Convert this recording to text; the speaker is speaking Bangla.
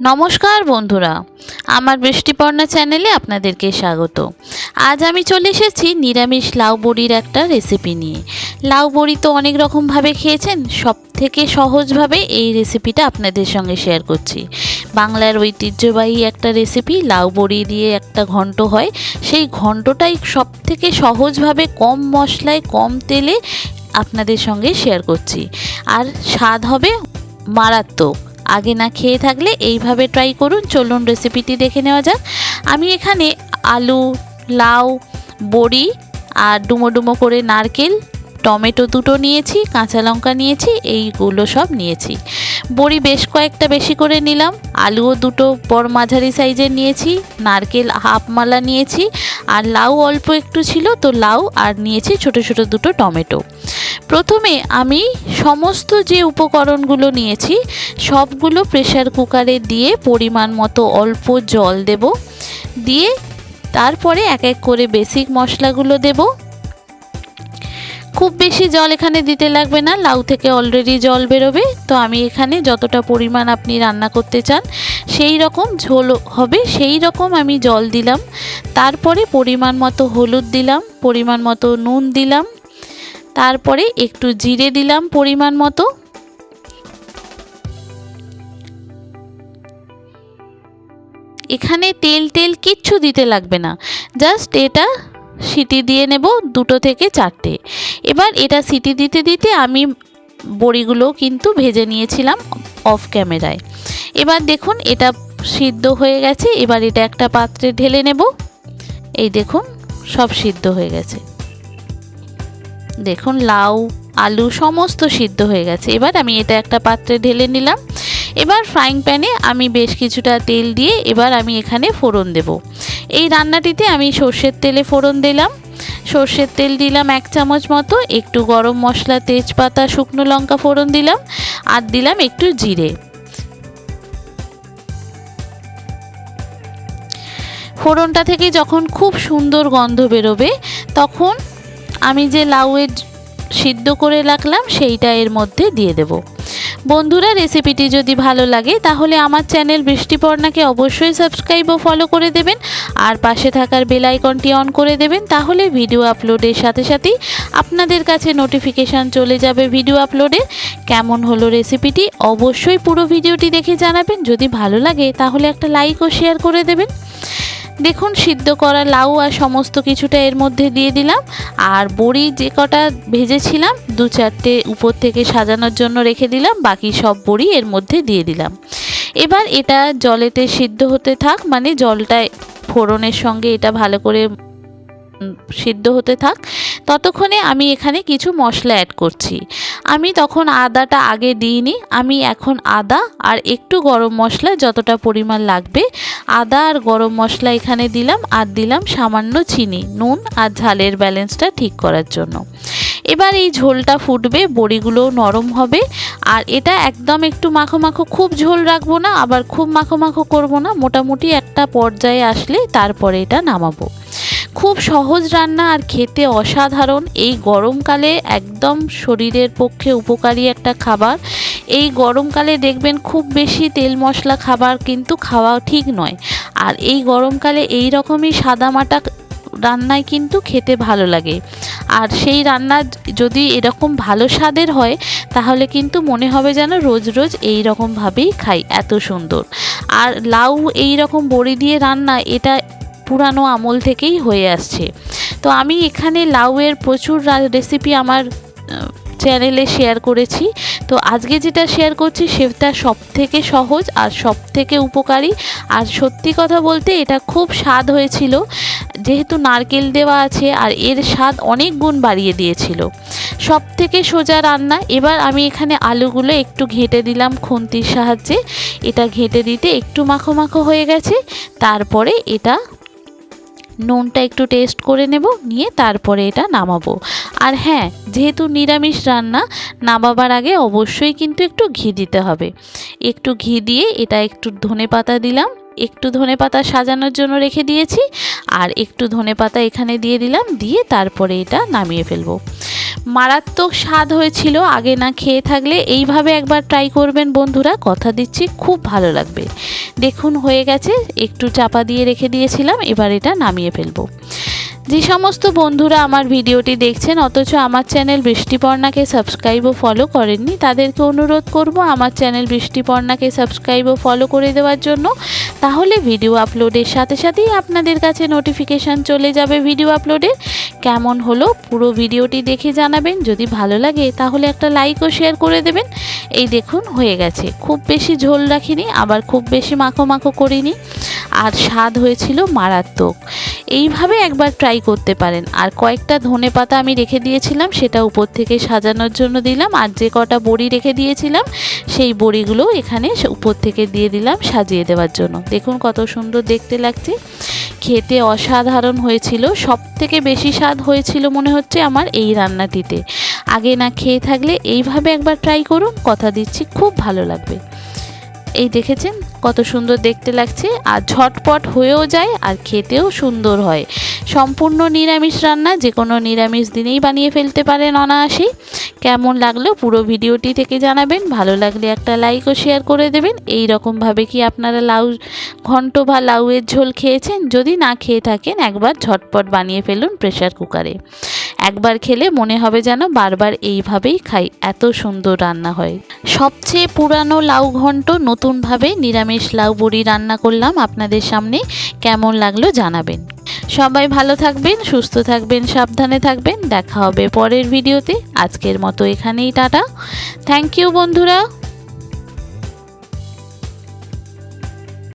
নমস্কার বন্ধুরা, আমার বৃষ্টিপর্ণা চ্যানেলে আপনাদেরকে স্বাগত। আজ আমি চলে এসেছি নিরামিষ লাউ বড়ির একটা রেসিপি নিয়ে। লাউ বড়ি তো অনেক রকমভাবে খেয়েছেন সব থেকে সহজভাবে এই রেসিপিটা আপনাদের সঙ্গে শেয়ার করছি। বাংলার ঐতিহ্যবাহী একটা রেসিপি, লাউ বড়ি দিয়ে একটা ঘন্ট হয়। সেই ঘন্টটাই সব থেকে সহজভাবে কম মশলায়, কম তেলে আপনাদের সঙ্গে শেয়ার করছি। আর স্বাদ হবে মারাত্মক। আগে না খেয়ে থাকলে এইভাবে ট্রাই করুন। চলুন রেসিপিটি দেখে নেওয়া যাক। আমি এখানে আলু, লাউ, বড়ি আর ডুমো ডুমো করে নারকেল, টমেটো দুটো নিয়েছি, কাঁচা লঙ্কা নিয়েছি, এইগুলো সব নিয়েছি। বড়ি বেশ কয়েকটা বেশি করে নিলাম। আলুও দুটো বড় মাঝারি সাইজের নিয়েছি, নারকেল হাফ মালা নিয়েছি আর লাউ অল্প একটু ছিল, তো লাউ আর নিয়েছি ছোট ছোট দুটো টমেটো। প্রথমে আমি সমস্ত যে উপকরণগুলো নিয়েছি, সবগুলো প্রেশার কুকারে দিয়ে পরিমাণ মতো অল্প জল দেব। দিয়ে তারপরে এক এক করে বেসিক মশলাগুলো দেব। খুব বেশি জল এখানে দিতে লাগবে না, লাউ থেকে অলরেডি জল বেরোবে। তো আমি এখানে যতটা পরিমাণ আপনি রান্না করতে চান, সেই রকম ঝোল হবে, সেই রকম আমি জল দিলাম। তারপরে পরিমাণ মতো হলুদ দিলাম, পরিমাণ মতো নুন দিলাম তারপরে একটু জিরে দিলাম পরিমাণ মতো। এখানে তেল তেল কিচ্ছু দিতে লাগবে না। জাস্ট এটা সিটি দিয়ে নেব দুটো থেকে চারটে। এবার এটা সিটি দিতে দিতে আমি বড়িগুলো কিন্তু ভেজে নিয়েছিলাম অফ ক্যামেরায়। এবার দেখুন এটা সিদ্ধ হয়ে গেছে, এবার এটা একটা পাত্রে ঢেলে নেব। এই দেখুন, সব সিদ্ধ হয়ে গেছে। দেখুন, লাউ, আলু সমস্ত সিদ্ধ হয়ে গেছে। এবার আমি এটা একটা পাত্রে ঢেলে নিলাম। এবার ফ্রাইং প্যানে আমি বেশ কিছুটা তেল দিয়ে এবার আমি এখানে ফোড়ন দেব। এই রান্নাটিতে আমি সর্ষের তেলে ফোড়ন দিলাম। সর্ষের তেল দিলাম এক চামচ মতো, একটু গরম মশলা, তেজপাতা, শুকনো লঙ্কা ফোড়ন দিলাম, আর দিলাম একটু জিরে। ফোড়নটা থেকে যখন খুব সুন্দর গন্ধ বেরোবে, তখন আমি যে লাউয়ের সিদ্ধ করে রাখলাম, সেইটা এর মধ্যে দিয়ে দেব। বন্ধুরা, রেসিপিটি যদি ভালো লাগে, তাহলে আমার চ্যানেল বৃষ্টিপর্ণাকে অবশ্যই সাবস্ক্রাইব ও ফলো করে দেবেন, আর পাশে থাকার বেল আইকনটি অন করে দেবেন, তাহলে ভিডিও আপলোডের সাথে সাথেই আপনাদের কাছে নোটিফিকেশান চলে যাবে ভিডিও আপলোডে। কেমন হলো রেসিপিটি অবশ্যই পুরো ভিডিওটি দেখে জানাবেন। যদি ভালো লাগে, তাহলে একটা লাইক ও শেয়ার করে দেবেন। দেখুন, সিদ্ধ করা লাউ আর সমস্ত কিছুটা এর মধ্যে দিয়ে দিলাম। আর বড়ি যে কটা ভেজেছিলাম, দু চারটে উপর থেকে সাজানোর জন্য রেখে দিলাম, বাকি সব বড়ি এর মধ্যে দিয়ে দিলাম। এবার এটা জলেতে সিদ্ধ হতে থাক মানে জলটা ফোড়নের সঙ্গে এটা ভালো করে সিদ্ধ হতে থাক। ততক্ষণে আমি এখানে কিছু মশলা অ্যাড করছি। আমি তখন আদাটা আগে দিইনি। আমি এখন আদা আর একটু গরম মশলা যতটা পরিমাণ লাগবে। আদা আর গরম মশলা এখানে দিলাম আর দিলাম সামান্য চিনি, নুন আর ঝালের ব্যালেন্সটা ঠিক করার জন্য। এবার এই ঝোলটা ফুটবে বড়িগুলো নরম হবে। আর এটা একদম একটু মাখো মাখো, খুব ঝোল রাখব না, আবার খুব মাখো মাখো করব না। মোটামুটি একটা পর্যায়ে আসলে তারপরে এটা নামাবো। খুব সহজ রান্না আর খেতে অসাধারণ। এই গরমকালে একদম শরীরের পক্ষে উপকারী একটা খাবার। এই গরমকালে দেখবেন খুব বেশি তেল মশলা খাবার কিন্তু খাওয়া ঠিক নয়। আর এই গরমকালে এই রকমই সাদামাটা রান্নায় কিন্তু খেতে ভালো লাগে। আর সেই রান্না যদি এরকম ভালো স্বাদের হয়, তাহলে কিন্তু মনে হবে যেন রোজ রোজ এই রকমভাবেই খাই, এত সুন্দর। আর লাউ এই রকম বড়ি দিয়ে রান্না, এটা পুরানো আমল থেকেই হয়ে আসছে। তো আমি এখানে লাউয়ের প্রচুর রেসিপি আমার চ্যানেলে শেয়ার করেছি। তো আজকে যেটা শেয়ার করছি সেটা সব থেকে সহজ আর সব থেকে উপকারী। আর সত্যি কথা বলতে এটা খুব স্বাদ হয়েছিল। যেহেতু নারকেল দেওয়া আছে আর এর স্বাদ অনেক গুণ বাড়িয়ে দিয়েছিল। সব থেকে সোজা রান্না, এবার আমি এখানে আলুগুলো একটু ঘেঁটে দিলাম খুন্তির সাহায্যে। এটা ঘেঁটে দিতে একটু মাখো মাখো হয়ে গেছে। তারপরে এটা নুনটা একটু টেস্ট করে নেব, নিয়ে তারপরে এটা নামাবো। আর হ্যাঁ যেহেতু নিরামিষ রান্না, নামাবার আগে অবশ্যই কিন্তু একটু ঘি দিতে হবে। একটু ঘি দিয়ে এটা একটু ধনে পাতা দিলাম, একটু ধনে পাতা সাজানোর জন্য রেখে দিয়েছি, আর একটু ধনে পাতা এখানে দিয়ে দিলাম, দিয়ে তারপরে এটা নামিয়ে ফেলব। মারাত্মক স্বাদ হয়েছিল, আগে না খেয়ে থাকলে এইভাবে একবার ট্রাই করবেন বন্ধুরা, কথা দিচ্ছি, খুব ভালো লাগবে। দেখুন, হয়ে গেছে, একটু চাপা দিয়ে রেখে দিয়েছিলাম, এবার এটা নামিয়ে ফেলব। যে সমস্ত বন্ধুরা আমার ভিডিওটি দেখছেন, অথচ আমার চ্যানেল বৃষ্টিপর্ণাকে সাবস্ক্রাইব ও ফলো করেননি, তাদেরকে অনুরোধ করব আমার চ্যানেল বৃষ্টিপর্ণাকে সাবস্ক্রাইব ও ফলো করে দেওয়ার জন্য। তাহলে ভিডিও আপলোডের সাথে সাথেই আপনাদের কাছে নোটিফিকেশান চলে যাবে ভিডিও আপলোডের কেমন হলো পুরো ভিডিওটি দেখে জানাবেন, যদি ভালো লাগে তাহলে একটা লাইক ও শেয়ার করে দেবেন। এই দেখুন, হয়ে গেছে। খুব বেশি ঝোল রাখিনি, আবার খুব বেশি মাখো মাখো করিনি। আর স্বাদ হয়েছিল মারাত্মক। এইভাবে একবার ট্রাই করতে পারেন। আর কয়েকটা ধনে পাতা আমি রেখে দিয়েছিলাম, সেটা উপর থেকে সাজানোর জন্য দিলাম। আর যে কটা বড়ি রেখে দিয়েছিলাম, সেই বড়িগুলো এখানে উপর থেকে দিয়ে দিলাম সাজিয়ে দেওয়ার জন্য। দেখুন কত সুন্দর দেখতে লাগছে। খেতে অসাধারণ হয়েছিল। সব থেকে বেশি স্বাদ হয়েছিল মনে হচ্ছে আমার এই রান্নাটিতে। আগে না খেয়ে থাকলে এইভাবে একবার ট্রাই করুন, কথা দিচ্ছি, খুব ভালো লাগবে। এই দেখেছেন? কত সুন্দর দেখতে লাগছে, আর ঝটপট হয়েও যায় আর খেতেও সুন্দর হয়। সম্পূর্ণ নিরামিষ রান্না, যে কোনো নিরামিষ দিনেই বানিয়ে ফেলতে পারেন অনায়াসেই কেমন লাগল পুরো ভিডিওটি থেকে জানাবেন, ভালো লাগলে একটা লাইক ও শেয়ার করে দেবেন। এই রকমভাবে কি আপনারা লাউ, ঘন্ট বা লাউয়ের ঝোল খেয়েছেন? যদি না খেয়ে থাকেন, একবার ঝটপট বানিয়ে ফেলুন প্রেশার কুকারে একবার খেলে মনে হবে যেন বারবার এইভাবেই খাই। এত সুন্দর রান্না হয়। সবচেয়ে পুরানো লাউ ঘন্ট নতুনভাবে নিরামিষ লাউ বড়ি রান্না করলাম আপনাদের সামনে। কেমন লাগল জানাবেন। সবাই ভালো থাকবেন, সুস্থ থাকবেন, সাবধানে থাকবেন। দেখা হবে পরের ভিডিওতে। আজকের মতো এখানেই টাটা। থ্যাংক ইউ বন্ধুরা।